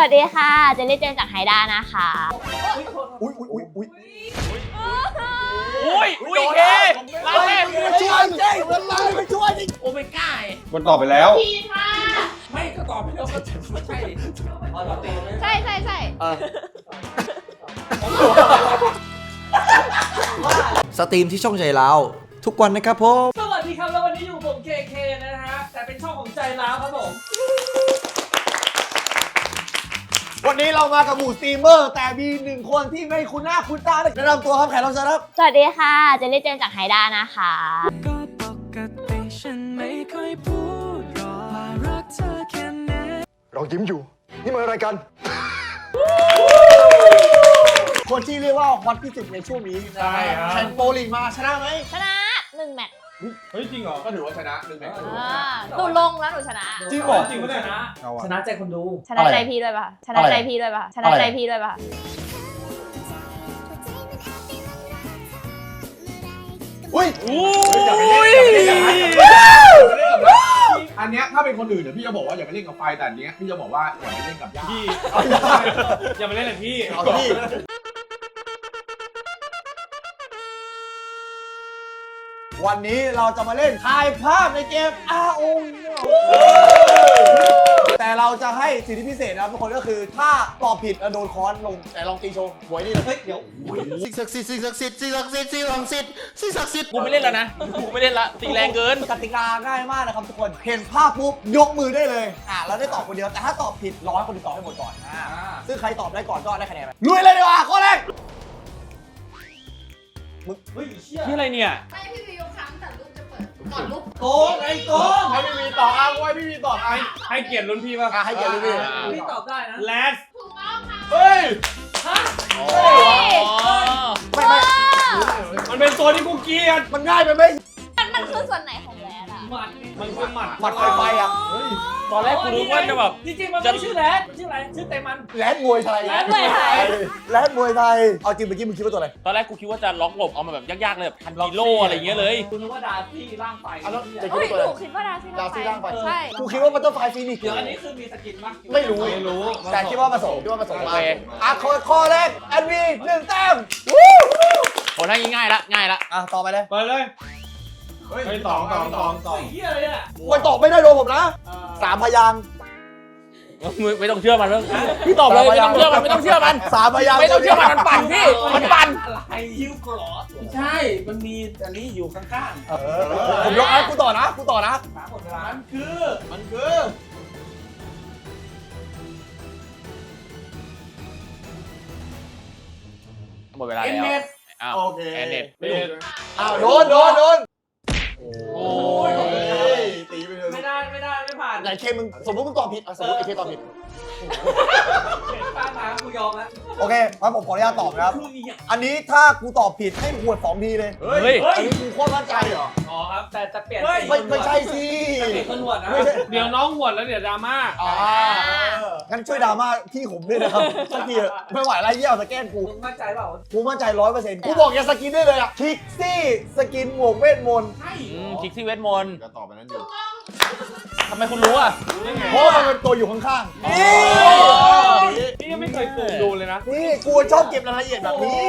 วัสดีค่ะ เจนนี่เจนจากไฮด้านะคะ อุ้ยอุ้ยอุ้ยอุ้ยอุ้ยอุ้ยเคลาเล่นมาช่วยเจ๊มันมาไปช่วยดิโอเมก้ามันตอบไปแล้วไม่ก็ตอบไปแล้วก็ไม่ใช่อ๋อตอบไปแล้วใช่ใช่ใช่สตรีมที่ช่องใจเราทุกวันนะครับผม สวัสดีครับ แล้ววันนี้อยู่ผมเคเคนะฮะ แต่เป็นช่องของใจร้าวครับผม วันนี้เรามากับหมู่สตรีมเมอร์ แต่มีหนึ่งคนที่ไม่คุ้นหน้าคุ้นตาเลยแนะนำตัวครับแขกรับเชิญครับ สวัสดีค่ะ เจนนี่เจนจากไฮด้านะคะ ก็ปกติฉันไม่ค่อยพูดหรอกว่ารักเธอแค่ไหนเรายิ้มอยู่ นี่มันอะไรกัน คนที่เรียกว่าฮอตที่สุดในช่วงนี้นะใช่ครับ แข่งโปรลีกมาชนะไหมชนะหนึ่งแมตช์ เฮ้ยจริงเหรอ ก็ถือว่าชนะหนึ่งแมตช์อ่าหนูลงแล้วหนูชนะ จริงเหรอ จริงปะเนี่ยนะเอาอะชนะใจคนดูชนะใจพี่ด้วยป่ะชนะใจพี่ด้วยป่ะชนะใจพี่ด้วยป่ะ อุ้ยอย่าไปเล่นอย่าไปเล่นอย่างนั้นอย่าไปเล่นอย่าไปเล่นกับนะอันเนี้ยถ้าเป็นคนอื่นเดี๋ยวพี่จะบอกว่าอย่าไปเล่นกับไฟแต่อันเนี้ยพี่จะบอกว่าอย่าไปเล่นกับหญ้าพี่ เอาอย่าอย่าไปเล่นเลยพี่เอาที่ วันนี้เราจะมาเล่นถ่ายภาพในเกม RO แต่เราจะให้สิทธิพิเศษนะครับทุกคนก็คือถ้าตอบผิดแล้วโดนค้อนลงแต่ลองตีโชว์หวยนี่เลยเฮ้ยเดี๋ยวสิ่งศักดิ์สิทธิ์สิ่งศักดิ์สิทธิ์สิ่งศักดิ์สิทธิ์สิ่งศักดิ์สิทธิ์สิ่งศักดิ์สิทธิ์กูไม่เล่นแล้วนะกูไม่เล่นละตีแรงเกินกติกาง่ายมากนะครับทุกคนเห็นภาพปุ๊บยกมือได้เลยอ่าแล้วได้ตอบคนเดียวแต่ถ้าตอบผิดร้อยคนอื่นตอบให้หมดก่อนอ่าซึ่งใครตอบได้ก่อนก็ได้คะแนนไปลุยเลยดีกว่าข้อแรก มึงเฮ้ยเชี่ยนี่อะไรเนี่ย ไม่พี่วิวครั้งแต่รูปจะเปิดก่อนรูปโกงไอ้โกงให้พี่มีตอบอ้างไว้พี่มีตอบไอ้ให้เกียรติรุ่นพี่ป่ะอะให้เกียรติเลยพี่พี่ตอบได้นะ แลสถูกต้องค่ะเฮ้ยไม่ไม่มันเป็นตัวที่กูเกลียดมันง่ายไปไหมมันมันคือส่วนไหนของแลนอะห มัดมันคือหมัดหมัดไฟไฟอะตอนแรกกูนึกว่าจะแบบจริงๆมันไม่ชื่อแลสชื่ออะไรชื่อเตมัน แลนด์มวยไทยแลนด์มวยไทย แลนด์มวยไทย เอาจริงเมื่อกี้มึงคิดว่าตัวอะไร ตอนแรกกูคิดว่าจะล็อกหลบเอามาแบบยากๆเลยแบบพันกิโลอะไรอย่างเงี้ยเลยกูนึกว่าดาซี่ร่างไฟเอาแล้วจะคิดเฮ้ยว่าตัวหอะไรนูคิดว่าดาซี่ดาวซี่ร่างไฟใช่กูคิดว่ามันต้องไฟฟีนิกซ์เดี๋ยวอันนี้คือมีสกินมั้ยไม่รู้ ไม่รู้ แต่คิดว่าผสมคิดว่าผสมโอมาเคอะข้อข้อแรกแอนวีหนึ่งแต้มโหน่าง่ายละง่ายละอะต่อไปเลยไปเลย เฮ้ยตองตองตองตองเฮียเลยอะมันตอบไม่ได้โดนผมนะสามพยางค์ไม่ต้องเชื่อมันเรื่องพี่ตอบเลยไม่ต้องเชื่อมันไม่ต้องเชื่อมันสามพยางค์ไม่ต้องเชื่อมันมันปั่นพี่มันปั่นอะไรฮิวกรอไม่ใช่ มันมีอันนี้อยู่ข้างเออผมยกอะกูต่อนะกูต่อนะๆหาหมดเวลามันคือมันคือหมดเวลาเอ็นแล้วเน็ตอ้าวโอเคแอนเน็ตไม่อ้าวโดนโดนโดน โอ้ยตีไปเลยไม่ได้ไม่ได้ไม่ผ่านไหนเคมึงสมมติมึงตอบผิดอะสมมติไอ้เคตอบผิด โอเคงั้นผมขออนุญาตตอบนะครับคืออีกอย่างอันนี้ถ้ากูตอบผิดให้หวดสองทีเลยเฮ้ยเฮ้ย อันนี้กูโคตรมั่นใจเหรอ อ๋อครับ แต่จะเปลี่ยนไม่ไม่ใช่สิเปลี่ยนคนหนวดนะ ไม่ใช่เดี๋ยวน้องหวดแล้วเดี๋ยวดราม่าอ่างั้นช่วยดราม่าพี่ผมด้วยนะครับสักทีเถอะไม่ไหวแล้วเยี่ยวสแกนกู มึงมั่นใจเปล่ากูมั่นใจร้อยเปอร์เซ็นต์กูบอกอย่าสกินได้เลยอะคิกซี่สกินหมวกเวทมนต์ใช่อืมคิกซี่เวทมนต์ก็ตอบไปนั้นอยู่ ทำไมคุณรู้อะเพราะว่ามันเป็นตัวอยู่ข้างๆ นี่พี่ยังไม่เคยซูมดูเลยนะ นี่กูชอบเก็บรายละเอียดแบบนี้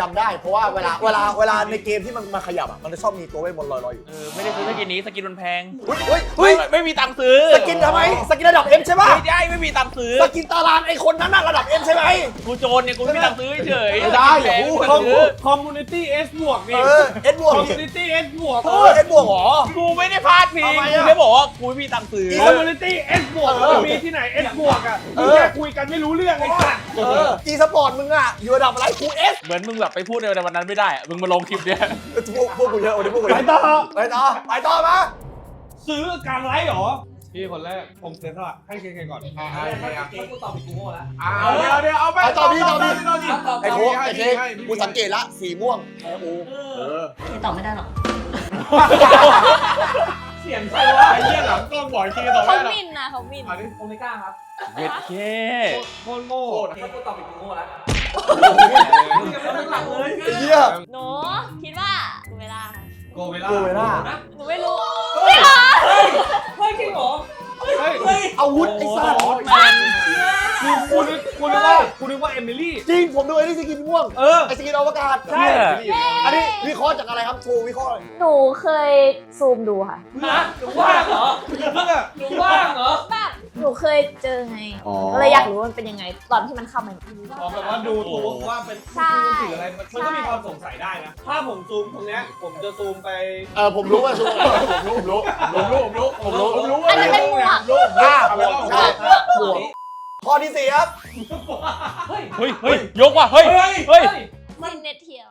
จำได้เพราะว่าเวลาเวลาเวลาในเกมที่มันมาขยับอะมันจะชอบมีตัวเวทมนต์ลอยๆอยู่เออไม่ได้ซื้อสกินนี้สกินมันแพงเฮ้ยเฮ้ยเฮ้ยไม่ไม่มีตังค์ซื้อสกินทำไมสกินระดับเอ็มใช่ป่ะไม่ได้ไม่มีตังค์ซื้อสกินตารางไอ้คนนั้นน่ะระดับเอ็มใช่ไหมกูโจรเนี่ยกูไม่มีตังค์ซื้อเฉยไม่ได้อย่าพูดคอมคอมมูนิตี้เอสบวกเอนี่อเอ็ดบวกคอมมูนิตี้เอสบวกเออเอ็ดบวกเหรอกูไม่ได้พลาดพิงทำไมกูอะแค่บอกว่ากูไม่มีตังค์ซื้ออีคอมมูนิตี้เอสบวกเออมีที่ไหนเอสบวกอะเอมึองแค่คุยกันไม่รู้เรื่องไอ้สัสเออจีสปอร์ตมึงอะอยู่ระดับอะไรกูเอสเหมือนมึงแบบไปพูดในวันนั้นไม่ได้อะมึงมาลงคลิปเนี่ยพวกพวกกูเยอะวันนี้พวกกูเยไปอะต่อไปต่อไปต่อมาซื้อการไลฟ์เหรอพี่คนแรกผมเสียสละให้เก่งๆก่อนอ่าถ้าให้ให้เกมกูตอบผิดกูโง่แล้วอ่าเดี๋ยวเดี๋ยวเอาไปไปต่อพี่ต่อพี่ต่อพี่ไอ้โค้กไอ้เค้กกูสังเกตละสีม่วงแอร์อูเออตอบไม่ได้หรอกเสียงใครวะไอ้เหี้ยหลังกล้องบ่อยทีต่อเขาไม่ได้มินนะเขามินอันนี้โอเมก้าครับเย็ดเคโคตรโง่ถ้ากูตอบผิดกูโง่แล้วไมึงยังไม่ตั้งหลักเลยอ้เหี้ยหนูคิดว่าดูเวลาค่ะโกเวล่ากูเวล่าหนูไม่รู้เฮ้ยจริงเหรอเฮ้ยอาวุธไอ้สัตว์มันเชี่ย กูกูนึกกูนึกว่ากูนึกว่าเอมิลี่ จริงผมดูไอ้นี่สกินม่วงเออ ไอ้สกินอวกาศใช่ อันนี้วิเคราะห์จากอะไรครับครูวิเคราะห์หน่อยหนูเคยซูมดูค่ะนะหนูว่างเหรอเพื่อหนูว่างเหรอแบบหนูเคยเจอไงก็เลยอยากรู้ว่ามันเป็นยังไง ตอนที่มันเข้ามาออกแบบว่าดูตัวว่าเป็นใช่ มันคืออะไรมันมันก็มีความสงสัยได้นะ ถ้าผมซูมตรงเนี้ยผมจะซูมไป เออผมรู้ว่าชูผมรู้ผมรู้ผมรู้ผมรู้ผมรู้ผมรู้อันนั้นเป็นหมวกอ่าหมวกใช่ หมวก ข้อที่สี่ครับ เฮ้ยเฮ้ยยกว่ะเฮ้ยเฮ้ยซินเนเทียล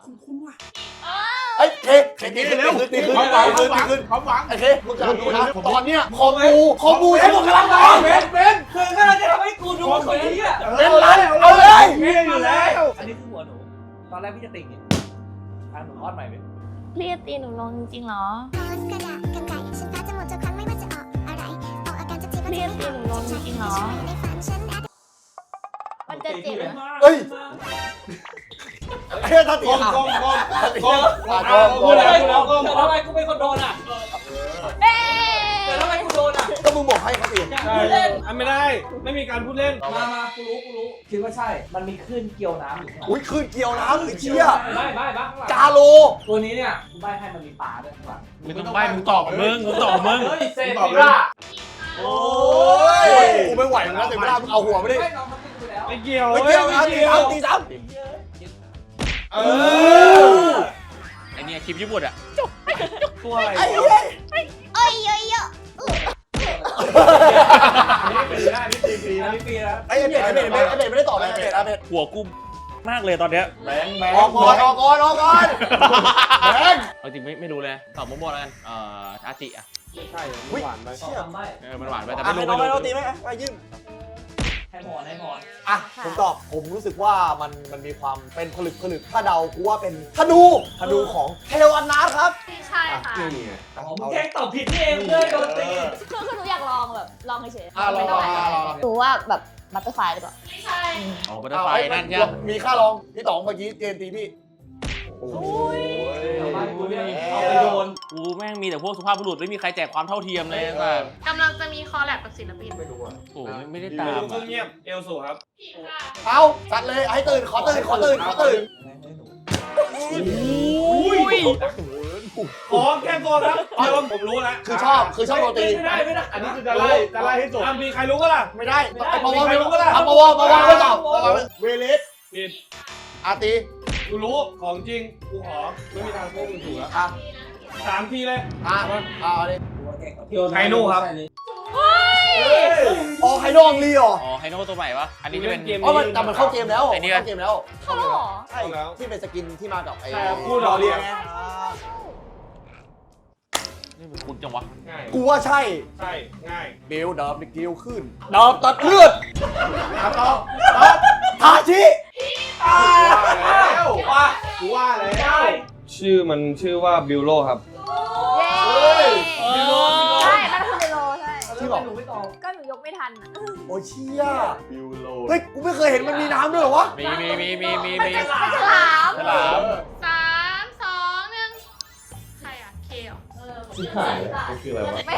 ไอ้เคเคตีขึ้นตีขึ้นตีขึ้นความหวังตีความหวังขึ้นความหวังไอ้เคมึงจะดูนะตอนเนี้ยคอมบูคอมบูทั้งหมดกำลังมาเบนเบนคือก็เราจะทำให้กูดูว่าคนนี้อะเป็นล้านเอาเลยเมียอยู่แล้วอันนี้คือหัวหนู ตอนแรกพี่จะติ่งเนี่ยทางหนูคลอดใหม่ไหมพี่จะตีหนูลงจริงๆเหรอกระดาษกันไก่ฉันพาจะหมดทุกครั้งไม่ว่าจะออกอะไรออกอาการจะทีก็พี่จะตีหนูลงจริงๆเหรอ ในฝันฉันแอบมันจะเจ็บไหมเฮ้ยไอ้ท่าตีกล้องอะกล้องกล้องท่าตีกล้องอะกล้องกล้องแล้แล้ววกล้องแต่ทำไมกูเป็นคนโดนอะเอ๊แต่ทำไมกูโดนอะก็มึงบอกให้เขาตีใช่อันไม่ได้ ไม่มีการพูดเล่น มามากูรู้กูรู้คิดว่าใช่ มันมีคลื่นเกี่ยวน้ำอยู่ข้างหลังอุ้ยคืนเกี่ยวน้ำไอ้เชี่ยไม่ไม่ไม่ข้างหลังจาโล ตัวนี้เนี่ยกูใบให้มันมีปลาด้วยข้างหลังมึงต้องใบมึงตอบมึงมึงตอบมึงเฮ้ยเซฟิล่าโอ้ยกูไม่ไหวแล้วเต็มเวลามึงเอาหัวไม่ได้ ไม่น้องมันติดไปแล้วไม่เกี่ยวไม่เกี่ยวนะตีซ้ำตีซ้เออไอเนี่ยคลิปญี่ปุ่นอะตัวอะไรำไอ้เหี้ยเอ้ยเอ้ยเอ้ยอันนี้เป็นได้นี่ตีฟรีอันนะนี้ปีแล้วไอ้เบ็ดไอ้เบ็ดไอ้เบ็ดไม่ได้ตอบเลยไอ้เบ็ดไอ้เบ็ดหัวกูมากเลยตอนเนี้ยแบงแบงออกก่อนออกก่อนออกก่อนแบงเอาจริงไม่ไม่รู้เลยตอบมั่วๆแล้วกันเอ่ออาจิอะใช่หวานไปสองคำใบเออมันหวานไปแต่อะไม่ให้รู้น้องไม่ให้น้องรู้ตีไหมอะไปยื่น ให้หมอนให้หมอนอะผมตอบผมรู้สึกว่ามันมันมีความเป็นผลึกผลึกถ้าเดากูว่าเป็นธนูธนูของเทลอันนาครับใช่ค่ะนี่ไงอ๋อมึงแกล้งตอบผิดนี่เองเลยโดนตีคือคือหนูอยากลองแบบลองเฉยอะลองลองลองลองหนูว่าแบบบัตเตอร์ไฟหรือเปล่าไม่ใช่โอ้บัตเตอร์ไฟนั่นใช่มีค่าลองพี่ต๋องเมื่อกี้เจนตีพี่โอ้ย กูแม่งมีแต่พวกสุภาพบุรุษไม่มีใครแจกความเท่าเทียมเลยแบบกำลังจะมีคอลแลบกับศิลปินไม่รู้อะโอ้ไม่ไม่ได้ไม่ตามรู้อะเงียบเอลสูครับผิดค่ะเอาจัดเลยให้ตื่นขอตื่นขอตื่นขอตื่นอุ้ยขอแก้ตัวครับเดี๋ยวผมรู้แล้วคือชอบคือชอบโรตีไม่ได้ไม่ได้อันนี้คือจะไล่จะไล่ให้จบมีใครรู้ก็ล่ะ ไม่ได้ไม่ได้ปวมีใครรู้ก็ได้เอาปวปวไม่ตอบปวเวเลสผิดอาตีกูรู้ของจริงกูขอไม่มีทางพวกมึงถูกแล้วอะ สามทีเลยอะอะเอาดิไคโน่ครับอ๋อไฮโนองลีเหรออ๋อไฮโน่ตัวใหม่ปะอันนี้จะเป็นเกมอ๋อมันแต่มันเข้าเกมแล้วไอ้นี่ เข้าเกมแล้วเข้าแล้วเหรอใช่ที่เป็นสกินที่มากับไอ้ใช่ครับคู่ดอเรียงไงนี่มันคุ้นจังวะง่ายกูว่าใช่ ใช่ ง่าย เบลดับดิกิลขึ้นดับตัดเลือดครับต่อทาชิว่าแล้วว่ากูว่าแล้วได้ ชื่อมันชื่อว่าบิลโลครับ เย้ใช่มันคือเดโลใช่ที่บอกหนูไม่ตอบก็หนูยกไม่ทันอะโอ้เชี่ยเฮ้ยกูไม่เคยเห็นมันมีน้ำด้วยเหรอวะมีมีมีมีมีมีฉลามฉลามสามสองหนึ่งใครอะ เคเหรอไม่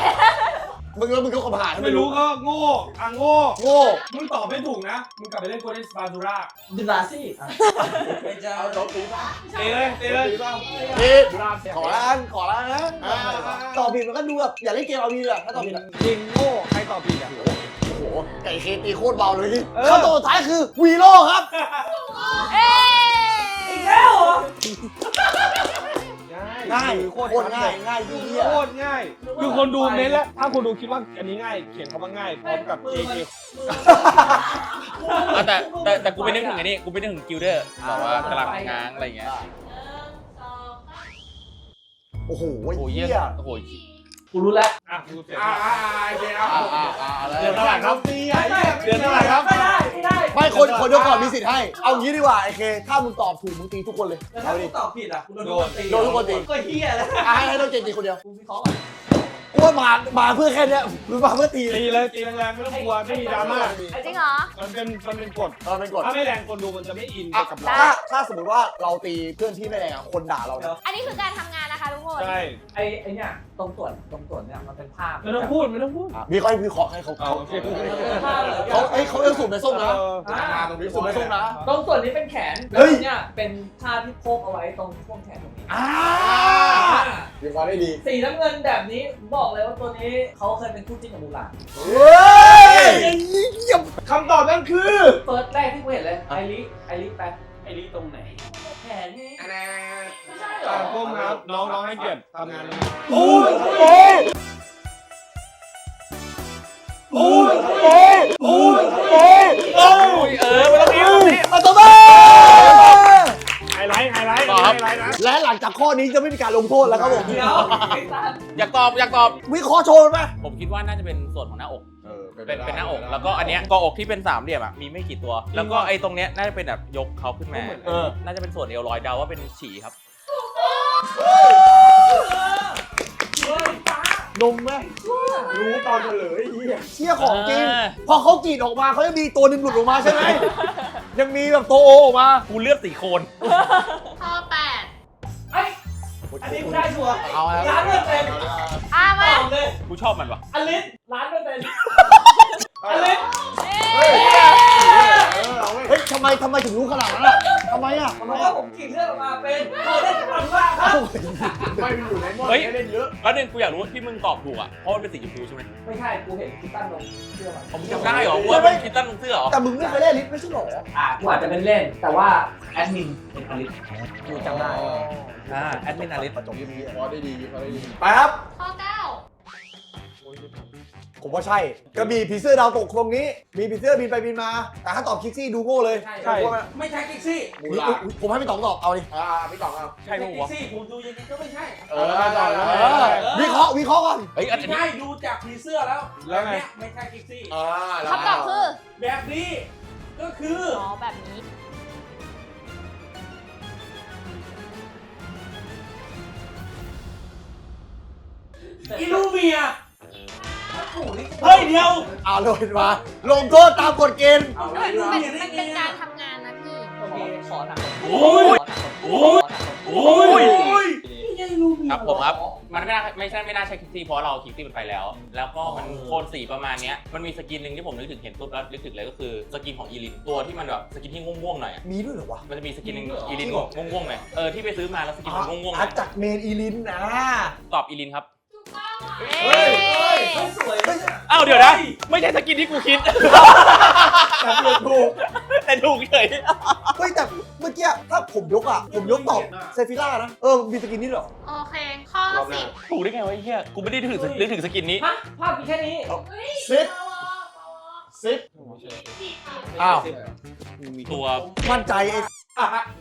มึงแล้วมึงก็ขับผ่านไม่รู้ก็โง่อะโง่ โง่มึงตอบไม่ถูกนะ มึงกลับไปเล่นโกลเด้นสปาซูร่าดิลาซี่ไม่ใช่เตะเลยเตะเลยผิดขอละกันขอละกันนะอ่าตอบผิดมันก็ดูแบบอย่าเล่นเกมเอาวีเลยถ้าตอบผิดอะจริงโง่ใครตอบผิดอะโอ้โหไก่เคตีโคตรเบาเลยนี่เออเข้าตัวสุดท้ายคือวีโร่ครับเอ๊ะอีกแล้วเหรอ ง่ายโคโคตตรรง่าง่ายยง่ายที่เหี้ยโคตรง่าย คือคนดูเม้นแล้ว ถ้าคนดูคิดว่าอันนี้ง่าย เขียนคำว่าง่ายพร้อมกับ JK อะแต่แต่แต่กูไปนึกถึงไอ้นี่กูไปนึกถึงกิลเดอร์แบบว่ากำลังง้างอะไรอย่างเงี้ยโอ้โหโอ้ยเยี่เหี้ยยโอ้โห กูรู้แล้วอะกูเสียอ่าอ่าอ่าโอเคเอาอ่าอ่าอ่าอะไรเดือนเท่าไหร่ครับเดือนเท่าไหร่ครับไม่ได้ไม่ได้ไม่คนคนเดียวก่อนมีสิทธิ์ให้ เอางี้ดีกว่าไอ้เค ถ้ามึงตอบถูกมึงตีทุกคนเลยแล้วถ้าเอากูดิตอบผิดอะกูโดนตีโดนทุกคนตีก็เฮียแล้วอะให้ให้ต้องเจนตีคนเดียวกูวิเคราะห์ก่อนกูว่ามามาเพื่อแค่เนี้ยหรือมาเพื่อตีตีเลยตีแรงๆไม่ต้องกลัวไม่มีดราม่าจริงเหรอมันเป็นมันเป็นกฎเออเป็นกฎถ้าไม่แรงคนดูมันจะไม่อินอะกับได้เราถ้าถ้าสมมติว่าเราตีเพื่อนที่ไม่แรงอะคนด่าเราเนี่ยอันนี้คือการทำงานนะคะ ทุกคหมดใช่ไอ้ไอ้เนี่ยตรงส่วนตรงส่วนเนี่ยมันเป็นภาพไม่ต้องพูดไม่ต้องพูด มีค่อยวิเคราะห์ให้เขาเอาโอเคภาพเลยเขาเอ้ยเขาเอ้ยสูบในส้มนะอ่าตรงนี้สูบในส้มนะตรงส่วนนี้เป็นแขนเฮ้แล้วยเนี่ยเป็นผ้าที่โพกเอาไว้ตรงช่วงแขนตรงนี้อ่าวิเคราะห์ได้ดีสีน้ำเงินแบบนี้บอกเลยว่าตัวนี้เขาเคยเป็นคู่จิ้นกับมูหลานเฮ้ยคำตอบนั่นคือเฟิร์สแรกที่กูเห็นเลยไอริไอริแปะไอ้นี่ตรงไหนแข นนี่อันนั้นไม่ใช่เหรออ่าก้มครับน้องน้องให้เกียรติทำงานเลยโอ้ยโอ้ยโอ้ยโอ้ยโอ้ยโอ้ยโอ้ยเออไม่ต้องนี้ไม่ต้องนี้มาตัวบ้าไฮไลท์ไฮไลท์ต่อครับไฮไลท์นะและหลังจากข้อนี้จะไม่มีการลงโทษแล้วครับผมเดี๋ยวไอ้สันอยากตอบอยากตอบวิเคราะห์โชว์ไหมผมคิดว่าน่าจะเป็นส่วนของหน้าอก เออเป็นเป็นหน้าอก แล้วก็อันเนี้ยกออกที่เป็นสามเหลี่ยมอะมีไม่กี่ตัว แล้วก็ไอ้ตรงเนี้ยน่าจะเป็นแบบยกเขาขึ้นมาเออน่าจะเป็นส่วนเอวลอยเดาว่าเป็นฉี่ครับนมไหมรู้ตอนเฉลยไอ้เหี้ยเชี่ยของจริงเออพอเขากรีดออกมาเขาจะมีตัวหนึงหลุดออกมาใช่ไหม ยังมีแบบตัวโอออกมา กูเลือดสีโคนข้อแปดไอ้อันนี้กูได้ชัวร์เอาแล้วล้านเปอร์เซ็นต์อะตมาอบเลย กูชอบมันวะอลิสล้านเปอร์เซ็นต์ อลิสเฮ้ยทำไมทำไมถึงรู้ขนาดนั้นอะทำไมอะเพราะว่าผมขีดเลือดออกมาเป็นโคเดนฟันว่าครับไม่มันอยู่ในหม้อเฮ้ย ให้เล่นเยอะแล้วนึงกูอยากรู้ว่าที่มึงตอบถูกอะเพราะมันเป็นสีชมพูใช่ไหมไม่ใช่กูเห็นคิตตันลงเสื้อมันผมจำได้เหรอว่าเป็นคิตตันลงเสื้อเหรอแต่มึงไม่เคยเล่นลิฟต์ไม่ใช่หรออะกูอาจจะเป็นเล่น แต่ว่าแอดมินเป็นอลิสกูจำได้อ่าแอดมินอาริสวิเคราะห์ได้ดีวิเคราะห์ได้ดีไปครับข้อเก้า ผมว่าใช่ ก็มีผีเสื้อดาวตกตรงนี้ มีผีเสื้อบินไปบินมา แต่ถ้าตอบคิกซี่ดูโง่เลยใช่ใช่ผมว่าไม่ใช่กิกซี่มูอุ๊ยลาอุ๊ยอุ๊ยผมให้พี่ต๋องตอบเอาดิอ่าพี่ต่องเอาใช่ปะกิวะกซี่ผมดูยังไงก็ไม่ใช่เออต่อแล้วเออ วิเคราะห์วิเคราะห์ก่อนเฮ้ยอันไม่นี้ ใช่ดูจากผีเสื้อแล้วแล้วไงเนี้ยไม่ใช่กิกซี่ อ่าแล้วคำตอบคือแบบนี้ก็คืออ๋อแบบนี้ อิลูเมีย เฮ้ยเดียวเอาเลยมาลงโทษตามกฎเกณฑ์เอามันอิลูมันเมียได้มันไงเป็นกาอะรทำงานนะพี่โอเคขอหนักโอ้ยโอ้ยโอ้ยนี่ไงอิลูเมียครับผมครับ มันไม่น่าไม่ใช่ไม่น่าใช่คิกซี่เพราะเราคิกซี่มันไปแล้ว แล้วก็มันโทนสีประมาณเนี้ยมันมีสกินหนึ่งที่ผมนึกถึงเห็นปุ๊บแล้วนึกถึงเลยก็คือสกินของอีลินตัวที่มันแบบสกินที่ง่วงๆหน่อยอะมีด้วยเหรอวะมันจะมีสกินหนึ่งอีลินง่วงๆหน่อยเออที่ไปซื้อมาแล้วสกินมันง่วงๆหอาน่อยจากเมนอีลินนะตอบอีลินครับ เฮ้ยสวยเลยเนี่ยอ้าวเดี๋ยวนะ ไม่ใช่สกินที่กูคิด แต่เปลี่ยนถูกแต่ถูกเฉยเฮ้ยแต่เมื่อกี้ถ้าผมยกอะ ผมยกตอบเซฟิล่านะ เออ มีสกินนี้เหรอ โอเค ข้อสิบถูกได้ไงวะไอ้เหี้ย กูไม่ได้ถึงนึกถึงสกินนี้ฮะภาพมีแค่นี้ซิป ซิปอ้าว ตัวมั่นใจไอ้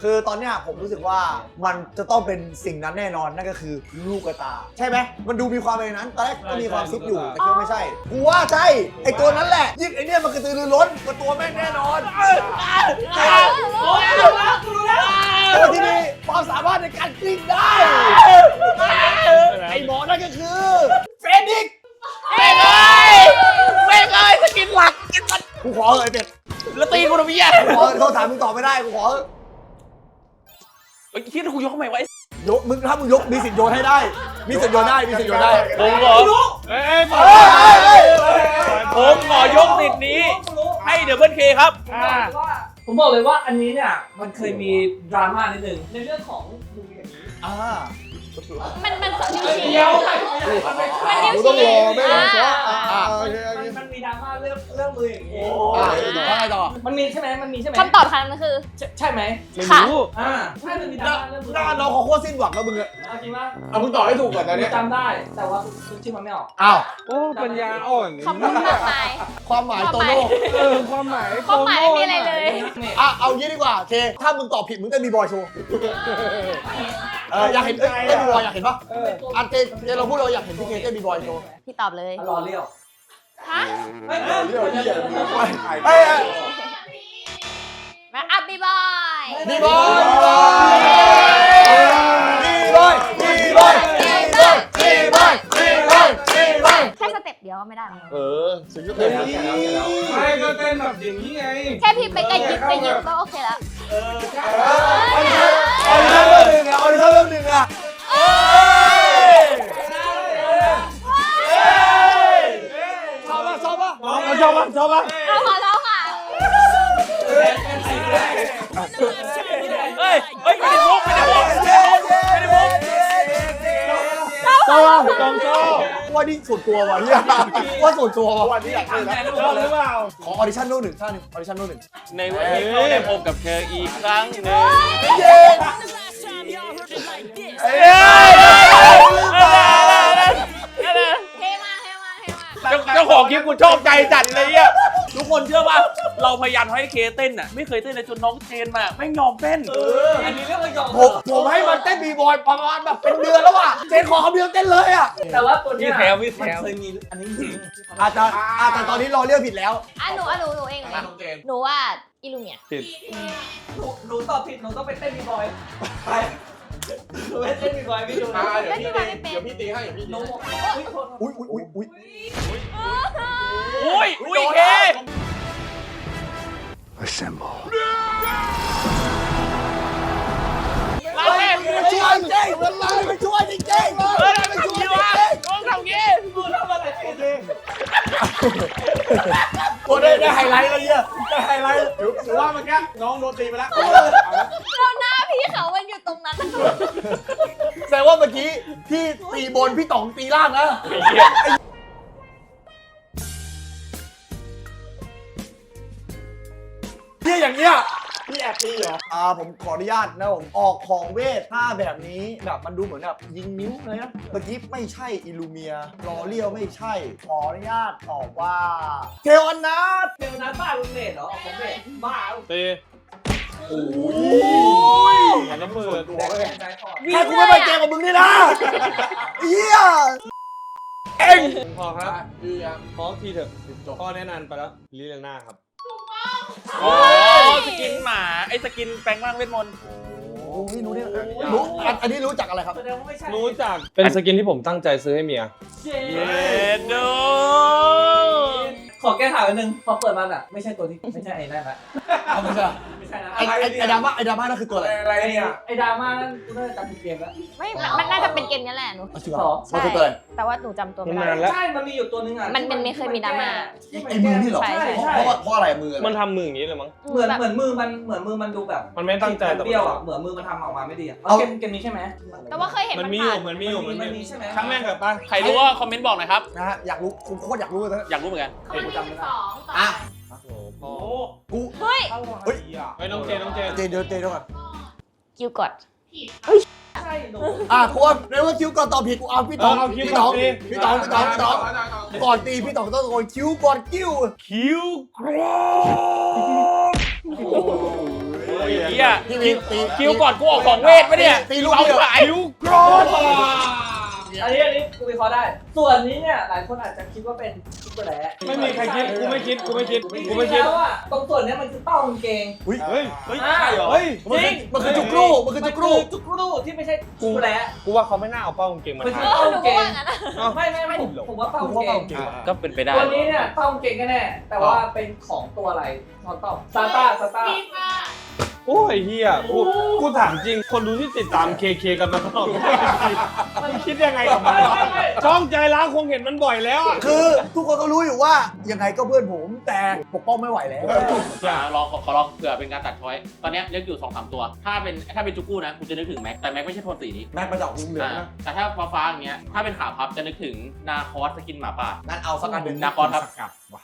คือตอนเนี้ยผมรู้สึกว่ามันจะต้องเป็นสิ่งนั้นแน่นอนนั่นก็คือลูกกระตา ใช่ไหมมันดูมีความเป็นอย่างนั้นตอนแรกก็มีความซิปอยู่แต่คิดว่าไม่ใช่กูว่าใช่ไอ้ตัวนั้นแหละยิ่งไอ้เนี่ยมันกระตือรือร้นกว่าตัวแม่งแน่นอนตัวที่มีความสามารถในการกลิ้งได้ไอ้หมอนั่นก็คือเฟนิกซ์แม่งเอ้ยแม่งเอ้ยสกินหลั กกูขอเถอะไอ้เป็ดแล้วตีกูทำไมอะกูขอเขาถามมึงตอบไม่ได้กูขอเถอะเฮ้ยคิดว่ากูยกทำไมวะไอ้ยกมึงถ้ามึงยกมีสิทธิ์โยนให้ได้ มีสิทธิ์โยนได้มีสิทธิ์โยนได้ผมเหรอเอ้ยเอ้ยเฮ้ยเฮ้ยเฮ้ยผมขอยกสิทธิ์นี้ ให้เดบเบิลเคครับ ผมบอกเลยว่าอันนี้เนี่ยมันเคยมีดราม่านิดนึงในเรื่องของมูวี่อย่างนี้อ่ามันมันนิ้วชี้เดียวมันนิ้วกูต้องรชี้อไม่ต้องขออ่าอ่าโอเคโอมันเคมันมีดรา ม่าเรื่องเรื่องมืออย่างนี้อ่าว่าไงต่อ มันมีใช่ไหมมันมีใช่ไหมคำตอบคำนั้นคือ ใช่ใช่ไหมไม่ค่ะ รู้อ่าใช่มันมีดราม่าเรื่องมือหน้าน้องเขาโคตรสิ้นหวังแล้วมึงอะเอาจริงว่าเอามึงตอบให้ถูกก่อนตอนกูเนี้ยจำได้แต่ว่ากูชื่อมันไม่ออก อ้าว โอ้ ปัญญาอ่อนคำพูดมากมาย ความหมายโตโน่เออ ความหมายความหมายไม่มีอะไรเลย อะเอางี้ดีกว่าโอเค ถ้ามึงตอบผิดมึงเต้นบีบอยโชว์เอออยากเห็นเอ้ยเต้นบีบอยอยากเห็นปะเออ อันเจเจเราพูดเราอยากเห็นพี่เคเต้นบีบอยโชว์พี่ตอบเลย รอเลี้ยว ฮะไม่เรื่องที่อย่าลืมเอ้ยเอ้ยมาอัพบีบอยบีบอยบีบอยบีบอยบีบอยบีบอยบีบอยบีบอยแค่สเต็ปเดียวก็ไม่ได้หรอเออสุดยอดเลยไม่ก็เต้นแบบอย่างนี้ไงแค่พี่ไปกระยิบกระยิบก็โอเคแล้วเอาดิชั่นเรื่องหนึ่งอะเอาดิชั่นเรื่องหนึ่งอะ เออ ชอบป่ะชอบป่ะเอาค่ะเอาค่ะเฮ้ยเฮ้ยไม่ได้มุกไม่ได้มุกไม่ได้มุกไม่ได้มุกชอบป่ะจองชอบว่านี่ส่วนตัวว่ะเนี่ยว่าส่วนตัวว่ะวันนี้อยากทำแทนชอบหรือเปล่าขอออดิชั่นโน่นหนึ่งท่าหนึ่งออดิชั่นโน่นหนึ่งในวันที่เขาได้พบกับเธออีกครั้งหนึ่งเย้เอ้ย จ้าเจ้าของคลิปกูชอบใจจัดเลยอะทุกคนเชื่อป่ะเราพยายามให้เคเต้นอะไม่เคยเต้นเลยจนน้องเจนมาไม่ยอมเต้นอันนี้เรื่องมันยอมผมผมให้มันเต้นบีบอยประมาณแบบเป็นเดือนแล้วอะเจนขอคำเดียวเต้นเลยอะแต่ว่าตัวเนี้ยมีแถวมีแถวนเคยมีอันนี้จริงอาจจะอาจจะตอนนี้เราเรียกผิดแล้วอะหนูอะหนูหนูเองหนูเองน้องเจนหนูว่าอิลูเมียหนูหนูตอบผิดหนูต้องไปเต้นบีบอยไป หนูไปเต้นบีบอยไม่ดูอ่านะเดี๋ยวพี่ตีเดี๋ยวพี่ตีให้เดี๋ยวพี่ตีหนูให้อุ้ยโทษอุ้ยอุ้ยอุ้ยอุ้ยอุ้ยอุ้ยเคมาเลยมาช่วยเจ๊มันมาไปช่วยจริงๆเออไปทำช่วยงี้วะน้องทำงี้กูทำอะไรผิดเลยโอ้ได้ได้ไฮไลท์แล้วเนี่ยได้ไฮไลท์ถือถือว่าเมื่อกี้น้องโดนตีไปแล้วแล้วหน้าพี่ แสดงว่าเมื่อกี้พี่ตีบนพี่ต๋องตีล่างนะ เนี่ยอย่างเงี้ยพี่แอบตีเหรอ อ่าผมขออนุญาตนะผมออกของเวทถ้าแบบนี้แบบมันดูเหมือนแบบยิงนิ้วเลยนะเมื่อกี้ไม่ใช่อิลูเมียรอเลี้ยวไม่ใช่ ขออนุญาตตอบว่า เทวันนัทเดี๋ยวนั้นบ้าลุงเมดเหรอออกของเมดบ้าตี โอ้ยหันน้ำมือแดกแดกใจคอแค่กูไม่ไปเกมกับมึงนี่นะเฮียพอครับพี่ยังพอทีเถอะพ่อแนะนำไปแล้วลิเลน่าครับโอ้สกินหมาไอ้สกินแปลงร่างเวทมนต์โอ้ยรู้เนี่ยรู้อันอันนี้รู้จักอะไรครับแสดงว่าไม่ใช่รู้จักเป็นสกินที่ผมตั้งใจซื้อให้เมียเจเย็นดูข อแก้ข่าวนิดนึงพอเปิดมาอะไม่ใช่ตัวที่ไม่ใช่ไอ้นั่นละเอาไม่ใช่ไม่ใช่นะไอ้ไอ้ไอ้ดราม่าไอ้ดราม่านั่นคือตัวอะไรอะไรเนี่ย ไอ้ดราม่านั่นกูน่าจะจำผิดเกมแล้ว ไม่มันน่าจะเป็นเกมนี้แหละหนูเอาจริงเหรอมันคือตัวอะไรแต่ว่าหนูจำตัวไม่มันได้นานแล้วใช่ มันมีอยู่ตัวนึงอะมันมันไม่เคยมีดราม่า ไอ้มือนี่เหรอใช่ใช่ เพราะเพราะว่าเพราะอะไรมืออะไรมันทำมืออย่างนี้เลยมั้ง เหมือนแบบเหมือนมือมันเหมือนมือมันดูแบบมันไม่ตั้งใจแต่เบี้ยวอะ เหมือนมือมันทำออกมาไม่ดีอะเอาเกมเกมนี้ใช่ไหมแต่ว่าเคยเห็นมันมันมีอผ่ายู่นมันมีอยู่มันมันมีมีใช่ไหมครั้งแรกแบบป่ะใครรู้ว่าคอมเมนต์บอกหน่อยครับนะฮะอยากรู้กูโคตรอยากรู้เลยนะอยากรู้เหมือนกันข้อที่สองต่ออะ โอ้โหพ่อกูเฮ้ยเฮ้ยไอ้ยน้องเจนน้องเจนเจเดี๋ยวเจเดี๋ยวก่อนกิวกดใช่หนูอะกูว่าในเมื่อคิวก่อนตอบผิดกูเอาพี่ต๋องเออเอาคิ้วพี่ต๋องก่อนดิพี่ต๋องพี่ต๋องพี่ต๋องก่อนตีพี่ต๋องต้องตะโกนคิวก่อนคิวคิวกรอเฮียพี่มีตีคิวก่อนกูออกของเวทปะเนี่ยตีลูกเอาเดียวสายคิวกรออันนี้อันนี้กู วิเคราะห์ได้ ส่วนนี้เนี่ยหลายคนอาจจะคิดว่าเป็นซุปเปอร์แดะไม่มีใครคิดกูไม่คิดกูไม่คิดจกูริไม่งๆคิดแล้วอะตรงส่วนเนี้ยมันคือเป้ากางเกง อุ้ยเฮ้ยเฮ้ยอ่าใช่เหรอเฮ้ยมันคือมันคือจุกรูมันคือจุกรูมันคือจุกรูที่ไม่ใช่ซุปเปอร์แดะกูว่าเขาไม่น่าเอาเป้ากางเกงมามันคือทา เป้าหนูกางเกก็ว่างงั้นอะไม่ไม่ไม่ผมผมว่าเป้ากูกางว่าเกเปล่างเก่งว่ะก็เป็นไปได้ ตัวนี้เนี่ยเป้ากางเกงแน่ๆแต่ว่าเป็นของตัวอะไรขอตอบซาต้าซาต้าโอ้ยเฮียกูกูถามจริง คนดูที่ติดตามเคเคกันมาตลอด มันคิดยังไงกับมันวะช่องใจร้างคงเห็นมันบ่อยแล้วอะคือทุกคนก็รู้อยู่ว่ายังไงก็เพื่อนผม แต่ปกป้องไม่ไหวแล้ว อะลองขอขอลองเผื่อเป็นการตัดช้อย ตอนเนี้ยนึกอยู่สองสามตัว ถ้าเป็นถ้าเป็นจุกู้นะกูจะนึกถึงแม็ก แต่แม็กไม่ใช่โทนสีนี้แม็กมาจากลุงเหลืองอ่านะแต่ถ้าฟ้าฟ้าๆอย่างเงี้ย ถ้าเป็นขาพับจะนึกถึงนาคอสสกินหมาป่า งั้นเอาสักอันหนึ่งนาคอสครับกับว่ะ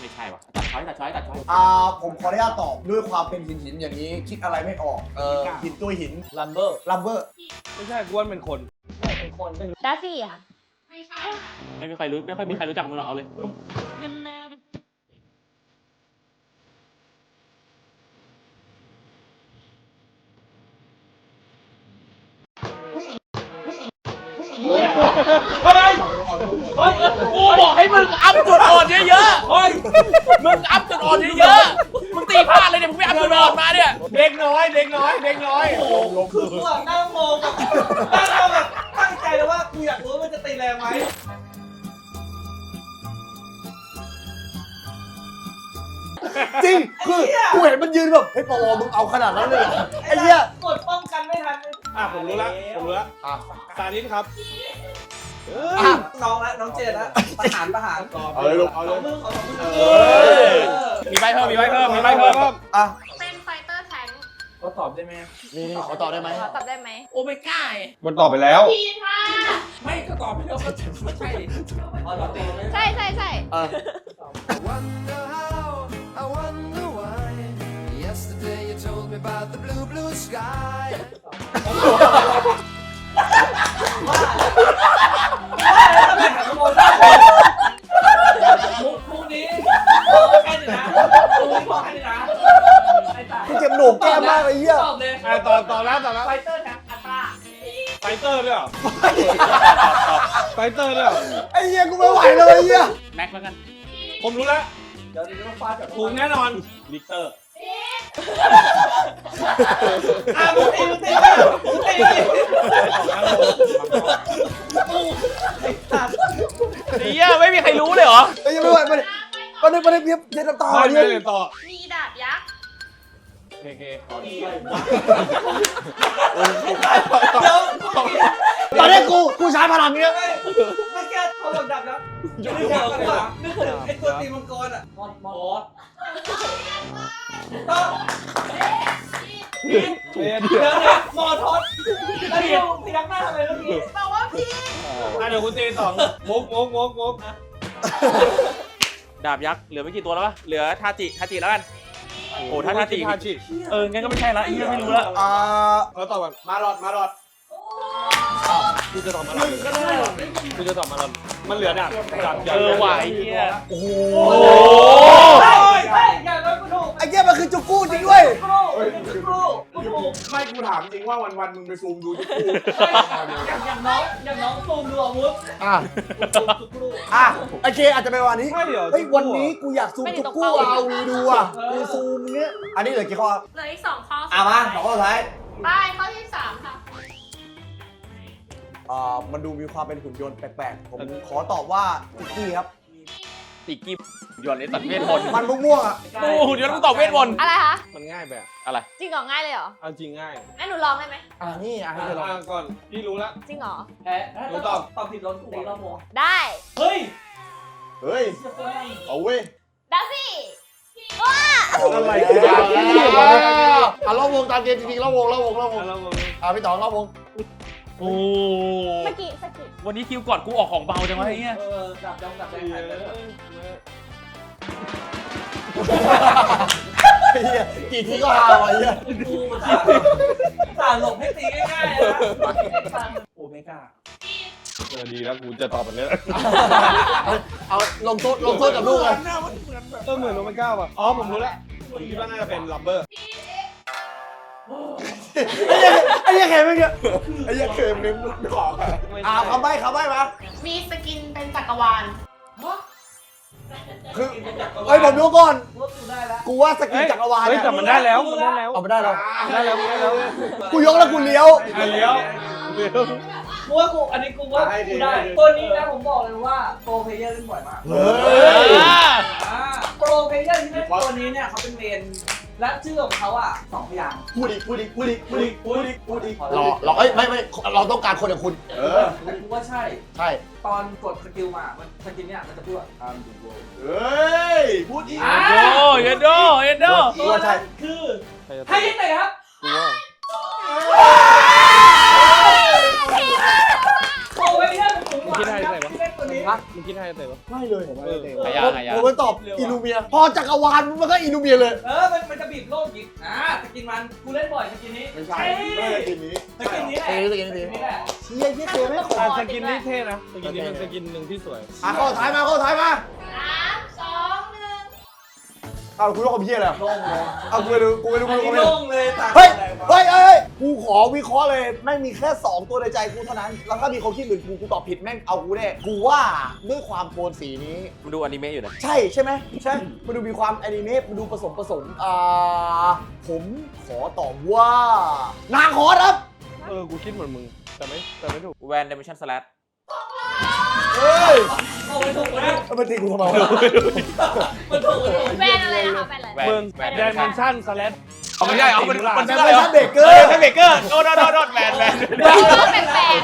ไม่ใช่ว่ะตัดช้อยตัดช้อยตัดช้อยอ่าผมขออนุญาตตอบด้วยความเป็นหินหินๆอย่างนี้คิดอะไรไม่ออกเออหินตัวหินลัมเบอร์ลัมเบอร์ไม่ใช่กูว่าเป็นคนเป็นคนดาซี่อะไม่มีใครรู้ไม่ค่อยมีใครรู้จักมึงหรอกเอาเลย กูบอกให้มึงอัพจุดอ่อนเยอะๆเฮ้ยมึงอัพจุดอ่อนเยอะๆมึงตีพลาดเลยเนี่ยมึงไม่อัพจุดอ่อนมาเนี่ยเด็กน้อยเด็กน้อยเด็กน้อยคือกูอะนั่งมองแบบนั่งมองแบบตั้งใจแล้วว่ากูอยากรู้ว่ามันจะตีแรงไหมจริงคือกูเห็นมันยืนแบบเฮ้ยปวมึงเอาขนาดนั้นเลยเหรอไอ้เหี้ย กดป้องกันไม่ทัน อะผมรู้ละผมรู้ละอะ สานิทครับ น้องละน้องเจนละประหารประหารเอาเลยลูกเอาเลยมือขอสองมือเออมีใบเพิ่มมีใบเพิ่มมีใบเพิ่มอะเป็นไฟเตอร์แทงก็ตอบได้ไหมนี่นี่ขอตอบได้ไหมขอตอบได้ไหไหมโอเมก้ามันตอบไปแล้วพีค่ะไม่ก็ตอบไปแล้วไม่ใช่อ๋อตอบไปแล้วใช่ใช่ใช่อะ เตอร์ด้วยเหรอไอ้เหี้ยกูไม่ไหวเลยไอ้เหี้ยแม็กแล้วกัน ผมรู้แล้วเดี๋ยวเดี๋ยวต้องฟาดกับถูกแน่นอนลิกเตอร์อะมุกตีมุกตีมุกตีเฮียไม่มีใครรู้เลยเหรอไอ้เหี้ยไม่ไหวไม่ได้ไม่ได้ไม่ได้เพียบเจ็บน้ำตาไม่เนี่ไม่ยเลยต่อมีดาบยักษ์ เคเคเดี๋ยวตอนนี้กูกูใช้พลังเนี้ยไม่แก้เขาหลังดับนะนึกถึงนึกถึงไอ้ตัวตีมังกรอะมอสมอสเดี๋ยวเดี๋ยวเดี๋ยวมอทอสแล้วเดี๋ยวพยักหน้าทำไมเมื่อกี้บอกว่าพี่อะเดี๋ยวคุณตีสองมุกมุกมุกมุกดาบยักษ์เหลือไม่กี่ตัวแล้วปะเหลือทาจิทาจิแล้วกัน โอ้ถ้าทาจิทาจิเอองั้นก็ไม่ใช่ละเฮียไม่รู้ละอ่าเขาตอบก่อนมาหลอดมาหลอดกูจะตอบมาแล้วกูจะตอบมาแล้วมันเหลือดาบดาบเออไหวะไอ้เฮียโอ้โห ด้วยกูถูกกูถูกไม่กูถามจริงว่าวันวันๆมึงไปซูมดูทุกคู่อย่างอย่างน้องอย่างน้องซูมดูอาวุธอะกูถูกอะโอเคอาจจะเป็นวันนี้ไม่เดี๋ยว เฮ้ยวันนี้กูอยากซูมจุกกู้เอาวีดูอะกูซูมเนี้ยอันนี้เหลือกี่ข้อเหลืออีกสองข้ออะมาสองข้อสุดท้ายได้ข้อที่สามค่ะอ่ามันดูมีความเป็นหุ่นยนต์แปลกๆผมขอตอบว่าติ๊กกี้ครับ ติกกี้หยวนไอ้ตัดเวทมนต์มันม่วงๆอะโอ้โหหยวนมึงตอบเวทมนต์อะไรคะมันง่ายแบบอะไรจริงเหรอง่ายเลยเหรอเอาจริงง่ายงั้นหนูลองได้ไหมอ่านี่อะให้เธอลองอะก่อนพี่รู้แล้วจริงเหรอแพ้ถ้าตอบตอบผิดล้นตีเราโมได้เฮ้ยเฮ้ยเอาเว้ยได้สิอะไรอะรอบวงตามเกมจริงๆรอบวงรอบวงรอบวงแล้วมึงอะพี่ต๋องรอบวงโอ้สกิสกิวันนี้คิวก่อนกูออกของเบาจังวะไอ้เฮียเออจับจับจับแรงหายไปเลย ไอ้เหี้ยกี่ทีก็ฮาวะไอ้เหี้ยกูสาสาหลบให้ตีง่ายๆนะโอ้ไม่กล้าเออดีแล้วกูจะตอบแบบนี้เอาลงโทษลงโทษกับลูกเลยเออเหมือนโนมันก้าป่ะอ๋อผมรู้แล้วผมคิดว่าน่าจะเป็นลัมเบอร์ไอ้เหี้ยเข็มไม่เงี้ยไอ้เหี้ยเคมนึงไม่ขอค่ะอ่าคำใบ้คำใบ้มามีสกินเป็นจักรวาล คือเอ้ยผมรู้ก่อนว่ากูได้แล้วกูว่าสกินจักรวาลเฮ้ยเนี่ยแต่มันได้แล้วมันได้แล้วเอาไปได้แล้วได้แล้วได้แล้วกูยกแล้วกูเลี้ยว อะเลี้ยวเลี้ยว กูว่ากูอันนี้กูว่ากูได้ ตัวนี้นะผมบอกเลยว่าโปรเพลเยอร์เล่นบ่อยมากเฮ้ย อ่าโปรเพลเยอร์ที่เล่นตัวนี้เนี่ยเขาเป็นเมน และชื่อของเขาอะสองพยางค์พูดอีกพูดอีกพูดอีกพูดอีกพูดอีกพูดอีกรรอรอเอ้ยไม่ไม่เราต้องการคนอย่างคุณ เออกูว่าใช่ ใช่ ตอนกดสกิลมา มันสกิลเนี่ยมันจะพูดว่า I'm the world เฮ้ยพูดอีก อ่าโอ้เยนโดเยนโดกูว่าใช่คือให้ยังไงครับ กูว่าโปรเพลเยอร์เป็นผมหวานครับที่เล่นตัว นี้มึงคิดให้แต่ว่าไม่เลยผมเออหายาหายา ผมมันตอบอิลูเมีย พอจักรวาลมันก็อิลูเมียเลย เออ มันมันจะบีบโลกอีกอ่าสกินมัน กูเล่นบ่อยสกินนี้ไม่ใช่ไม่ใช่ทีนี้สกินนี้แหละเออสกินนี้นี่แหละเชียร์เยี่ยเกมไม่ขอแต่สกินนี่เท่นะ สกินนี้เป็นสกินหนึ่งที่สวยอะข้อท้ายมาข้อท้ายมาสามสองหนึ่ง เอาคุณรู้คำเพี้ยอะไรอะโล่งเลยเอากูไปดูกูไปดูอักูนไปนี้ดูโล่งเลยตาเฮ้ยเฮ้ยเฮ้ยกูขอวิเคราะห์เลยไม่มีแค่ 2 ตัวในใจกูเท่านั้น แล้วถ้ามีคนคิดเหมือนกูกูตอบผิดแม่งเอากูแน่กูว่าด้วยความโทนสีนี้ มันดูอนิเมะอยู่นะ ใช่ใช่ไหมใช่มันดูมีความแอนิเมะมันดูผสมผสมอ่าผมขอตอบว่านางขอครับ เออ กูคิดเหมือนมึง แต่ไม่แต่ไม่ถูก แวนเดมิชันสลัด เฮ้ยโอ้ยถูกแล้วเอามาตีกูทำไมวะมันถูกมันถูกแว่นอะไรนะคะแว่นอะไร แวนเมืองแวนแดนเมนชั่นสแลด ไม่ใช่เหรอมันมันแต่ชื่ออะไม่ไรใช่วะเบเกอเออร์ใช่เบเกอร์โดนโดนโดนโดนแวนแวนเออแปลก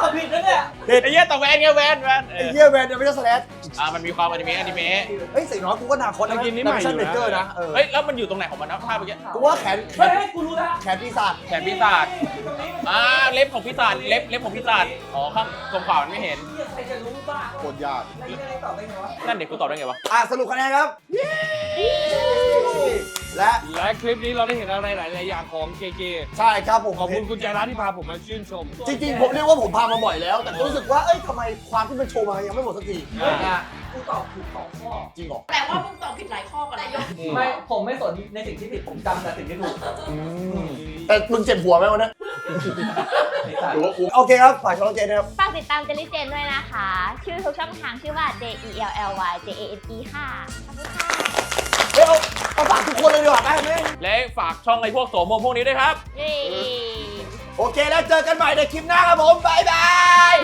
ทำผิดนะเนี่ยไอ้เหี้ยแต่แวนไงแวนแวนเอไอ้อเหี้ยแวนยังไม่ได้สแลชอะมันมีความอนิเมะอนิเมะเฮ้ยสีน้อยกูก็นาคตนะกินนี่แต่ใหม่ไม่ใช่อยู่เบนะเกอร์นะเออเฮ้ยแล้วมันอยู่ตรงไหนของมันนะภาพเมื่อกี้กูว่าแขนแขเฮ้ยนเฮ้ยกูรู้แล้วแขนปีศาจแขนปีศาจอ่าเล็บของปีศาจเล็บเล็บของปีศาจอ๋อข้างตรงขวามันไม่เห็นเฮียใครจะรู้บ้างโคตรยากแล้วยังไงตอบได้ไงวะนั่นเด็กกูตอบได้ไงวะอะสรุปคะแนนครับ และ และคลิปนี้เราได้เห็นอะไรหลาย ๆ อย่างของเคเคใช่ครับผมขอบคุณคุณใจร้านที่พาผมมาชื่นชม จริง ๆ ผมเรียกว่าผมพามาบ่อยแล้ว แต่รู้สึกว่าเอ้ยทำไมความที่มันโชว์มายังไม่หมดสักทีอ่ากูตอบถูกสองข้อ จริงเหรอแต่ว่ามึงตอบผิดหลายข้อกันนะยกไม่ ผมไม่สนในสิ่งที่ผิด ผมจำแต่สิ่งที่ถูก แต่มึงเจ็บหัวไหมวันนี้ ไอ้สัตว์หรือว่ากูโอเคครับฝ่ายชอลเจนนะครับ ฝากติดตามเจลลี่เจนด้วยนะคะ ชื่อทุกช่องทางชื่อว่า J E L L Y J A N E ค่ะ ขอบคุณค่ะ เฮ้ยเอาเอาฝากทุกคนเลยดีกว่าได้ไหมและฝากช่องไอ้พวกโสมมพวกนี้ด้วยครับ เย้ โอเคแล้วเจอกันใหม่ในคลิปหน้าครับผม บ๊ายบาย